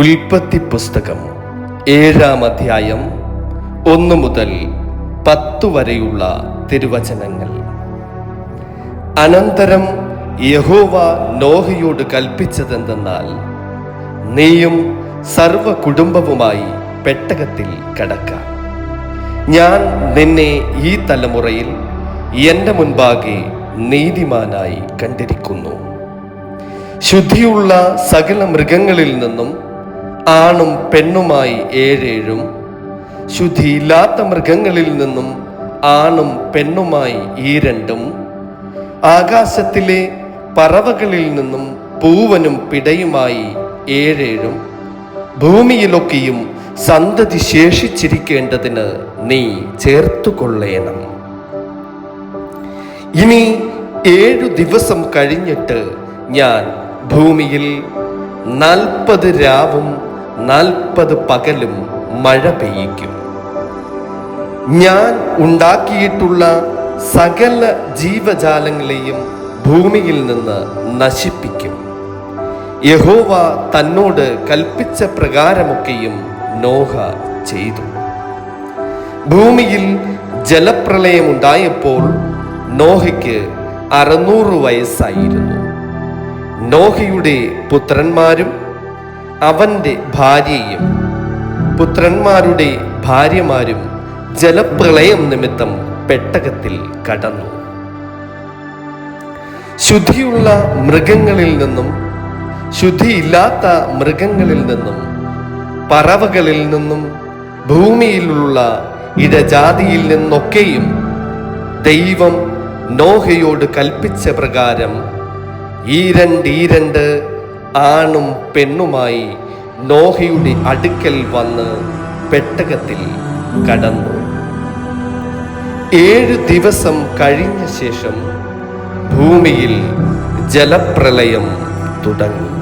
ഉൽപ്പത്തി പുസ്തകം ഏഴാം അധ്യായം ഒന്നു മുതൽ പത്തു വരെയുള്ള തിരുവചനങ്ങൾ. അനന്തരം യഹോവ നോഹയോട് കൽപ്പിച്ചതെന്തെന്നാൽ നീയും സർവ കുടുംബവുമായി പെട്ടകത്തിൽ കടക്കാം. ഞാൻ നിന്നെ ഈ തലമുറയിൽ എന്റെ മുൻപാകെ നീതിമാനായി കണ്ടിരിക്കുന്നു. ശുദ്ധിയുള്ള സകല മൃഗങ്ങളിൽ നിന്നും ആണും പെണ്ണുമായി ഏഴേഴും. ശുദ്ധിയില്ലാത്ത മൃഗങ്ങളിൽ നിന്നും ആണും പെണ്ണുമായി ഈ രണ്ടും. ആകാശത്തിലെ പറവകളിൽ നിന്നും പൂവനും പിടയുമായി ഏഴേഴും. ഭൂമിയിലൊക്കെയും സന്തതി ശേഷിച്ചിരിക്കേണ്ടതിന് നീ ചേർത്തുകൊള്ളേണം. ഇനി ഏഴു ദിവസം കഴിഞ്ഞിട്ട് ഞാൻ ഭൂമിയിൽ നാൽപ്പത് രാവും നാൽപ്പത് പകലും മഴ പെയ്യിക്കും. ഞാൻ ഉണ്ടാക്കിയിട്ടുള്ള സകല ജീവജാലങ്ങളെയും ഭൂമിയിൽ നിന്ന് നശിപ്പിക്കും. യഹോവ തന്നോട് കൽപ്പിച്ച പ്രകാരമൊക്കെയും നോഹ ചെയ്തു. ഭൂമിയിൽ ജലപ്രളയമുണ്ടായപ്പോൾ നോഹയ്ക്ക് അറുന്നൂറ് വയസ്സായിരുന്നു. നോഹയുടെ പുത്രന്മാരും അവന്റെ ഭാര്യയും പുത്രന്മാരുടെ ഭാര്യമാരും ജലപ്രളയം നിമിത്തം പെട്ടകത്തിൽ കടന്നു. ശുദ്ധിയുള്ള മൃഗങ്ങളിൽ നിന്നും ശുദ്ധിയില്ലാത്ത മൃഗങ്ങളിൽ നിന്നും പറവകളിൽ നിന്നും ഭൂമിയിലുള്ള ഇടജാതിയിൽ നിന്നൊക്കെയും ദൈവം നോഹയോട് കൽപ്പിച്ച പ്രകാരം ഈ രണ്ട് ഈ രണ്ട് ആണും പെണ്ണുമായി നോഹയുടെ അടുക്കൽ വന്ന് പെട്ടകത്തിൽ കടന്നു. ഏഴ് ദിവസം കഴിഞ്ഞ ശേഷം ഭൂമിയിൽ ജലപ്രളയം തുടങ്ങി.